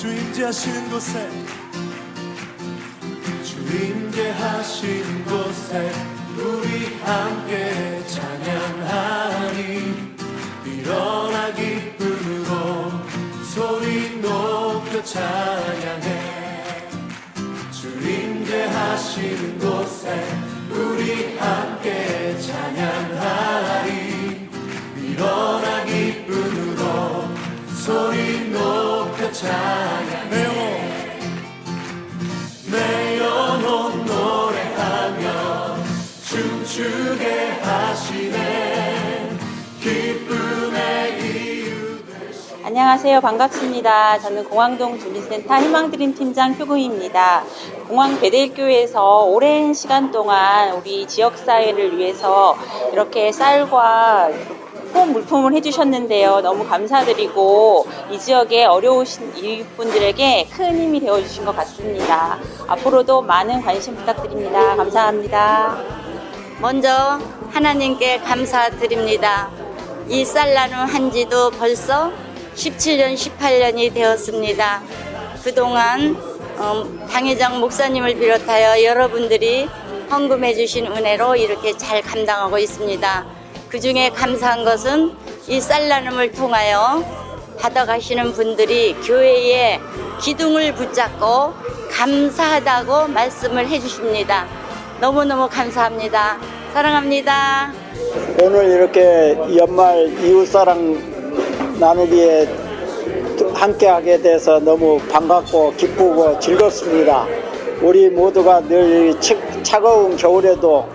주임제하신 곳에. 주임제하신 곳에 우리 함께 찬양하니 일어나 기쁨으로 소리 높여 찬양해. 주임제하신 곳에 우리 함께 찬양하리 일어나 기쁨으로 소리 높여 안녕하세요. 반갑습니다. 저는 공항동 주민센터 희망드림 팀장 표구입니다. 공항 배대일교회에서 오랜 시간 동안 우리 지역사회를 위해서 이렇게 쌀과 호흡 물품을 해주셨는데요. 너무 감사드리고 이 지역에 어려우신 이웃분들에게 큰 힘이 되어주신 것 같습니다. 앞으로도 많은 관심 부탁드립니다. 감사합니다. 먼저 하나님께 감사드립니다. 이 쌀 나눔 한 지도 벌써 17년, 18년이 되었습니다. 그동안 어, 당회장 목사님을 비롯하여 여러분들이 헌금해 주신 은혜로 이렇게 잘 감당하고 있습니다. 그 중에 감사한 것은 이 쌀 나눔을 통하여 받아가시는 분들이 교회의 기둥을 붙잡고 감사하다고 말씀을 해 주십니다. 너무너무 감사합니다. 사랑합니다. 오늘 이렇게 연말 이웃사랑 나누기에 함께하게 돼서 너무 반갑고 기쁘고 즐겁습니다. 우리 모두가 늘 치- 차가운 겨울에도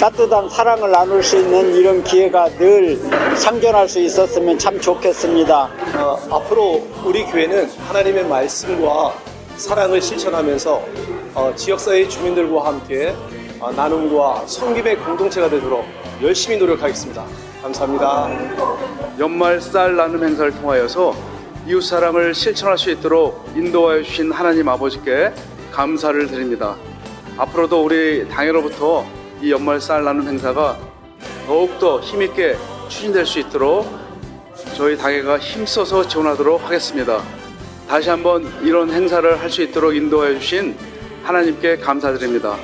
따뜻한 사랑을 나눌 수 있는 이런 기회가 늘 상존할 수 있었으면 참 좋겠습니다. 어, 앞으로 우리 교회는 하나님의 말씀과 사랑을 실천하면서 어, 지역사회 주민들과 함께 어, 나눔과 섬김의 공동체가 되도록 열심히 노력하겠습니다. 감사합니다. 연말 쌀 나눔 행사를 통하여서 이웃 사랑을 실천할 수 있도록 인도하여 주신 하나님 아버지께 감사를 드립니다. 앞으로도 우리 당회로부터 이 연말 쌀 나눔 행사가 더욱더 힘있게 추진될 수 있도록 저희 당회가 힘써서 지원하도록 하겠습니다. 다시 한번 이런 행사를 할 수 있도록 인도하여 주신 하나님께 감사드립니다.